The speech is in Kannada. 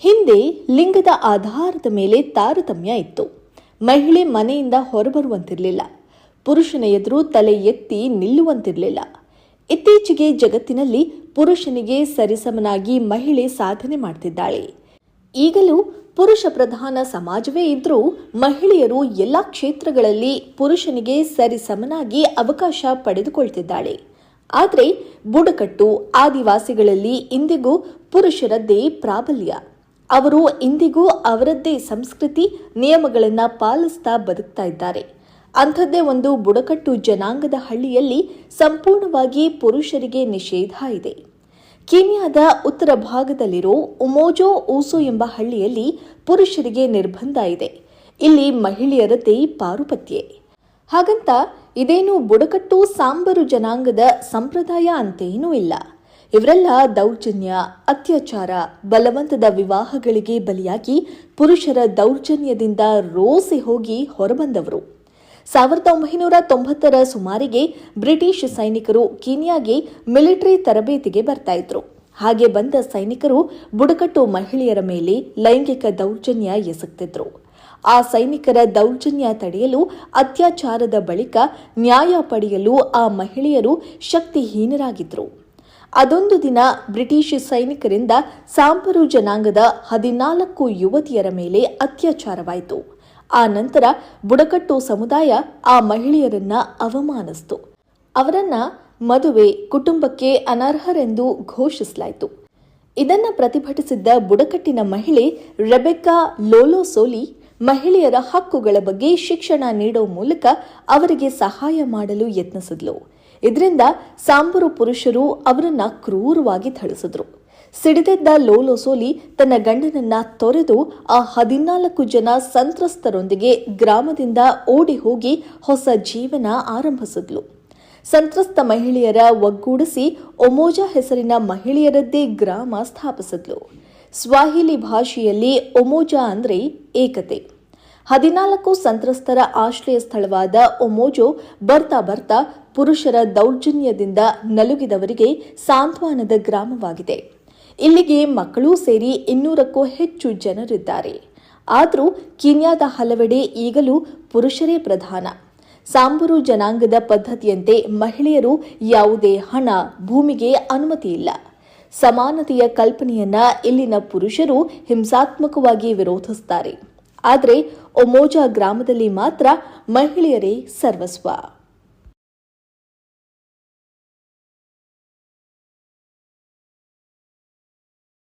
ಹಿಂದೆ ಲಿಂಗದ ಆಧಾರದ ಮೇಲೆ ತಾರತಮ್ಯ ಇತ್ತು. ಮಹಿಳೆ ಮನೆಯಿಂದ ಹೊರಬರುವಂತಿರಲಿಲ್ಲ. ಪುರುಷನ ಎದುರು ತಲೆ ಎತ್ತಿ ನಿಲ್ಲುವಂತಿರಲಿಲ್ಲ. ಇತ್ತೀಚೆಗೆ ಜಗತ್ತಿನಲ್ಲಿ ಪುರುಷನಿಗೆ ಸರಿಸಮನಾಗಿ ಮಹಿಳೆ ಸಾಧನೆ ಮಾಡ್ತಿದ್ದಾಳೆ. ಈಗಲೂ ಪುರುಷ ಪ್ರಧಾನ ಸಮಾಜವೇ ಇದ್ರೂ ಮಹಿಳೆಯರು ಎಲ್ಲ ಕ್ಷೇತ್ರಗಳಲ್ಲಿ ಪುರುಷನಿಗೆ ಸರಿಸಮನಾಗಿ ಅವಕಾಶ ಪಡೆದುಕೊಳ್ತಿದ್ದಾಳೆ. ಆದರೆ ಬುಡಕಟ್ಟು ಆದಿವಾಸಿಗಳಲ್ಲಿ ಇಂದಿಗೂ ಪುರುಷರದ್ದೇ ಪ್ರಾಬಲ್ಯ. ಅವರು ಇಂದಿಗೂ ಅವರದ್ದೇ ಸಂಸ್ಕೃತಿ, ನಿಯಮಗಳನ್ನು ಪಾಲಿಸ್ತಾ ಬದುಕ್ತಾ ಇದ್ದಾರೆ. ಅಂಥದ್ದೇ ಒಂದು ಬುಡಕಟ್ಟು ಜನಾಂಗದ ಹಳ್ಳಿಯಲ್ಲಿ ಸಂಪೂರ್ಣವಾಗಿ ಪುರುಷರಿಗೆ ನಿಷೇಧ ಇದೆ. ಕೀನ್ಯಾದ ಉತ್ತರ ಭಾಗದಲ್ಲಿರೋ ಉಮೋಜೋ ಊಸು ಎಂಬ ಹಳ್ಳಿಯಲ್ಲಿ ಪುರುಷರಿಗೆ ನಿರ್ಬಂಧ ಇದೆ. ಇಲ್ಲಿ ಮಹಿಳೆಯರದ್ದೇ ಪಾರುಪತ್ಯೆ. ಹಾಗಂತ ಇದೇನು ಬುಡಕಟ್ಟು ಸಾಂಬರು ಜನಾಂಗದ ಸಂಪ್ರದಾಯ ಅಂತೇನೂ ಇಲ್ಲ. ಇವರೆಲ್ಲ ದೌರ್ಜನ್ಯ, ಅತ್ಯಾಚಾರ, ಬಲವಂತದ ವಿವಾಹಗಳಿಗೆ ಬಲಿಯಾಗಿ ಪುರುಷರ ದೌರ್ಜನ್ಯದಿಂದ ರೋಸಿ ಹೋಗಿ ಹೊರಬಂದವರು. ಸಾವಿರದ ಒಂಬೈನೂರ ತೊಂಬತ್ತರ ಸುಮಾರಿಗೆ ಬ್ರಿಟಿಷ್ ಸೈನಿಕರು ಕೀನ್ಯಾಗೆ ಮಿಲಿಟರಿ ತರಬೇತಿಗೆ ಬರ್ತಾ ಇದ್ರು. ಹಾಗೆ ಬಂದ ಸೈನಿಕರು ಬುಡಕಟ್ಟು ಮಹಿಳೆಯರ ಮೇಲೆ ಲೈಂಗಿಕ ದೌರ್ಜನ್ಯ ಎಸಗ್ತಿದ್ರು. ಆ ಸೈನಿಕರ ದೌರ್ಜನ್ಯ ತಡೆಯಲು, ಅತ್ಯಾಚಾರದ ಬಳಿಕ ನ್ಯಾಯ ಪಡೆಯಲು ಆ ಮಹಿಳೆಯರು ಶಕ್ತಿಹೀನರಾಗಿದ್ರು. ಅದೊಂದು ದಿನ ಬ್ರಿಟಿಷ್ ಸೈನಿಕರಿಂದ ಸಾಂಬರು ಜನಾಂಗದ ಹದಿನಾಲ್ಕು ಯುವತಿಯರ ಮೇಲೆ ಅತ್ಯಾಚಾರವಾಯಿತು. ಆ ನಂತರ ಬುಡಕಟ್ಟು ಸಮುದಾಯ ಆ ಮಹಿಳೆಯರನ್ನ ಅವಮಾನಿಸಿತು. ಅವರನ್ನ ಮದುವೆ ಕುಟುಂಬಕ್ಕೆ ಅನರ್ಹರೆಂದು ಘೋಷಿಸಲಾಯಿತು. ಇದನ್ನ ಪ್ರತಿಭಟಿಸಿದ್ದ ಬುಡಕಟ್ಟಿನ ಮಹಿಳೆ ರೆಬೆಕ್ಕಾ ಲೋಲೋಸೋಲಿ ಮಹಿಳೆಯರ ಹಕ್ಕುಗಳ ಬಗ್ಗೆ ಶಿಕ್ಷಣ ನೀಡೋ ಮೂಲಕ ಅವರಿಗೆ ಸಹಾಯ ಮಾಡಲು ಯತ್ನಿಸಿದ್ಲು. ಇದರಿಂದ ಸಾಂಬರು ಪುರುಷರು ಅವರನ್ನ ಕ್ರೂರವಾಗಿ ಥಳಿಸಿದ್ರು. ಸಿಡಿದೆದ್ದ ಲೋಲೋಸೋಲಿ ತನ್ನ ಗಂಡನನ್ನ ತೊರೆದು ಆ ಹದಿನಾಲ್ಕು ಜನ ಸಂತ್ರಸ್ತರೊಂದಿಗೆ ಗ್ರಾಮದಿಂದ ಓಡಿ ಹೋಗಿ ಹೊಸ ಜೀವನ ಆರಂಭಿಸಿದ್ಲು. ಸಂತ್ರಸ್ತ ಮಹಿಳೆಯರ ಒಗ್ಗೂಡಿಸಿ ಒಮೋಜಾ ಹೆಸರಿನ ಮಹಿಳೆಯರದ್ದೇ ಗ್ರಾಮ ಸ್ಥಾಪಿಸಿದ್ಲು. ಸ್ವಾಹಿಲಿ ಭಾಷೆಯಲ್ಲಿ ಒಮೋಜಾ ಅಂದ್ರೆ ಏಕತೆ. ಹದಿನಾಲ್ಕು ಸಂತ್ರಸ್ತರ ಆಶ್ರಯ ಸ್ಥಳವಾದ ಒಮೋಜೋ ಬರ್ತಾ ಬರ್ತಾ ಪುರುಷರ ದೌರ್ಜನ್ಯದಿಂದ ನಲುಗಿದವರಿಗೆ ಸಾಂತ್ವನದ ಗ್ರಾಮವಾಗಿದೆ. ಇಲ್ಲಿಗೆ ಮಕ್ಕಳೂ ಸೇರಿ ಇನ್ನೂರಕ್ಕೂ ಹೆಚ್ಚು ಜನರಿದ್ದಾರೆ. ಆದರೂ ಕೀನ್ಯಾದ ಹಲವೆಡೆ ಈಗಲೂ ಪುರುಷರೇ ಪ್ರಧಾನ. ಸಾಂಬರು ಜನಾಂಗದ ಪದ್ಧತಿಯಂತೆ ಮಹಿಳೆಯರು ಯಾವುದೇ ಹಣ, ಭೂಮಿಗೆ ಅನುಮತಿ ಇಲ್ಲ. ಸಮಾನತೆಯ ಕಲ್ಪನೆಯನ್ನ ಇಲ್ಲಿನ ಪುರುಷರು ಹಿಂಸಾತ್ಮಕವಾಗಿ ವಿರೋಧಿಸುತ್ತಾರೆ ಆದರೆ ಒಮೋಜಾ ಗ್ರಾಮದಲ್ಲಿ ಮಾತ್ರ ಮಹಿಳೆಯರೇ ಸರ್ವಸ್ವ.